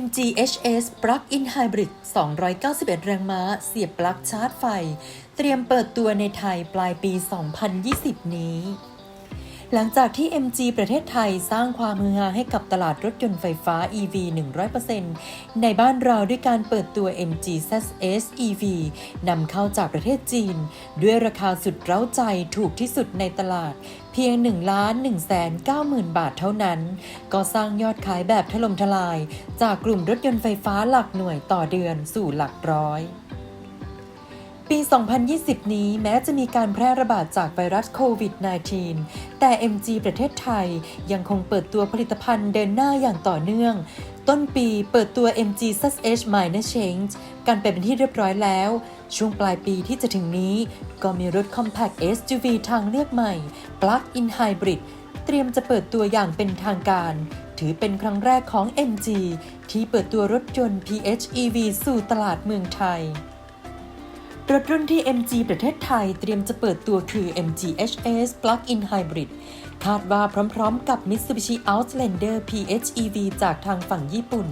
MGHS Plug-in Hybrid 291 แรงม้า เสียบปลั๊กชาร์จไฟ เตรียมเปิดตัวในไทยปลายปี 2020 นี้ หลังจากที่ MG ประเทศไทยสร้างความฮือฮาให้กับตลาดรถยนต์ไฟฟ้า EV 100%ในบ้านเราด้วยการเปิดตัว MG ZS EV นำเข้าจากประเทศจีน ด้วยราคาสุดเร้าใจถูกที่สุดในตลาด เพียง1ล้าน1แสน9หมื่นบาทเท่านั้น ก็สร้างยอดขายแบบถล่มทลาย จากกลุ่มรถยนต์ไฟฟ้าหลักหน่วยต่อเดือนสู่หลักร้อย ปี 2020 นี้แม้จะมีการแพร่ระบาดจากไวรัสโควิด -19 แต่ MG ประเทศไทยยังคงเปิดตัวผลิตภัณฑ์เดินหน้าอย่างต่อเนื่อง ต้นปีเปิดตัว MG ZH Minor Change กันไปเป็นที่เรียบร้อยแล้ว ช่วงปลายปีที่จะถึงนี้ ก็มีรถ Compact SUV ทางเลือกใหม่ Plug-in Hybrid เตรียมจะเปิดตัวอย่างเป็นทางการถือเป็นครั้งแรกของ MG ที่เปิดตัวรถยนต์ PHEV สู่ตลาดเมืองไทย รถรุ่นที่ MG ประเทศไทยเตรียมจะเปิดตัวคือ MG HS Plug-in Hybrid คาดว่าพร้อมๆกับ Mitsubishi Outlander PHEV จากทางฝั่งญี่ปุ่น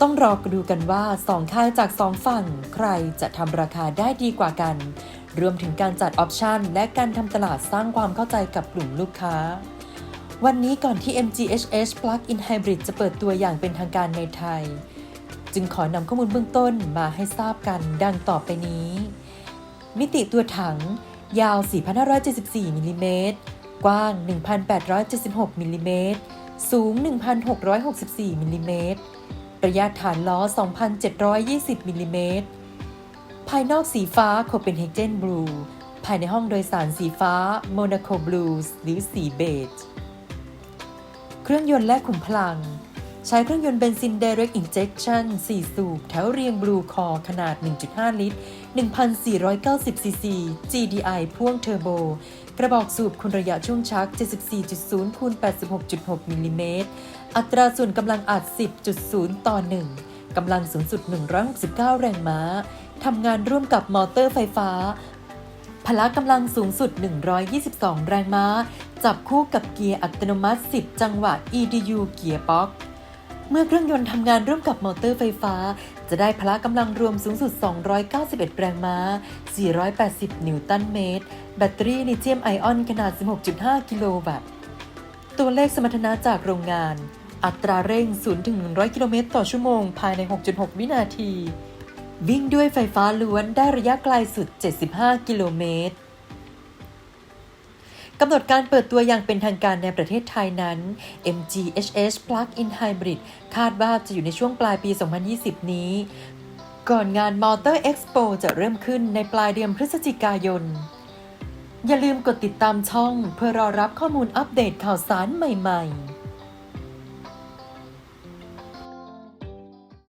ต้องรอดูกันว่า 2 ค่ายจาก 2 ฝั่ง ใครจะทำราคาได้ดีกว่ากัน รวมถึงการจัดออปชันและการทำตลาดสร้างความเข้าใจกับกลุ่มลูกค้า วันนี้ก่อนที่ MG HS Plug-in Hybrid จะเปิดตัวอย่างเป็นทางการในไทย จึงขอนำข้อมูลเบื้องต้นมาให้ทราบกันดังต่อไปนี้ มิติตัวถัง ยาว 4,574มิลลิเมตรกว้าง 1,876มิลลิเมตรสูง 1,664มิลลิเมตรระยะฐานล้อ 2,720มิลลิเมตรภายนอกสีฟ้าโคเปนเฮเกนบลูภายในห้องโดยสารสีฟ้าโมนาโคบลูสหรือสีเบจ เครื่องยนต์และขุมพลัง ใช้เครื่องยนต์เบนซิน Direct Injection 4 สูบ แถวเรียง Blue Core ขนาด 1.5 ลิตร 1,490 ซีซี GDI พ่วงเทอร์โบ กระบอกสูบคุณระยะช่วงชัก 74.0คูณ86.6 มิลลิเมตร อัตราส่วนกำลังอัด 10.0 ต่อ 1 กำลังสูงสุด 169 แรงม้า ทำงานร่วมกับมอเตอร์ไฟฟ้า พละกำลังสูงสุด 122 แรงม้า จับคู่กับเกียร์อัตโนมัติ 10 จังหวะ EDU เกียร์บ็อก เมื่อเครื่องยนต์ทำงานร่วมกับมอเตอร์ไฟฟ้า จะได้พละกำลังรวมสูงสุด 291 แรงม้า 480 นิวตันเมตร แบตเตอรี่ลิเธียมไอออนขนาด 16.5 กิโลวัตต์ ตัวเลขสมรรถนะจากโรงงาน อัตราเร่ง 0 ถึง 100 กิโลเมตรต่อชั่วโมง ภายใน 6.6 วินาที วิ่งด้วยไฟฟ้าล้วนได้ระยะไกลสุด 75 กิโลเมตร กำหนดการเปิดตัวอย่างเป็นทางการในประเทศไทยนั้น MGHS Plug-in Hybrid คาดว่าจะอยู่ในช่วงปลายปี 2020 นี้ ก่อนงาน Motor Expo จะเริ่มขึ้นในปลายเดือนพฤศจิกายน อย่าลืมกดติดตามช่องเพื่อรอรับข้อมูลอัปเดตข่าวสารใหม่ ๆ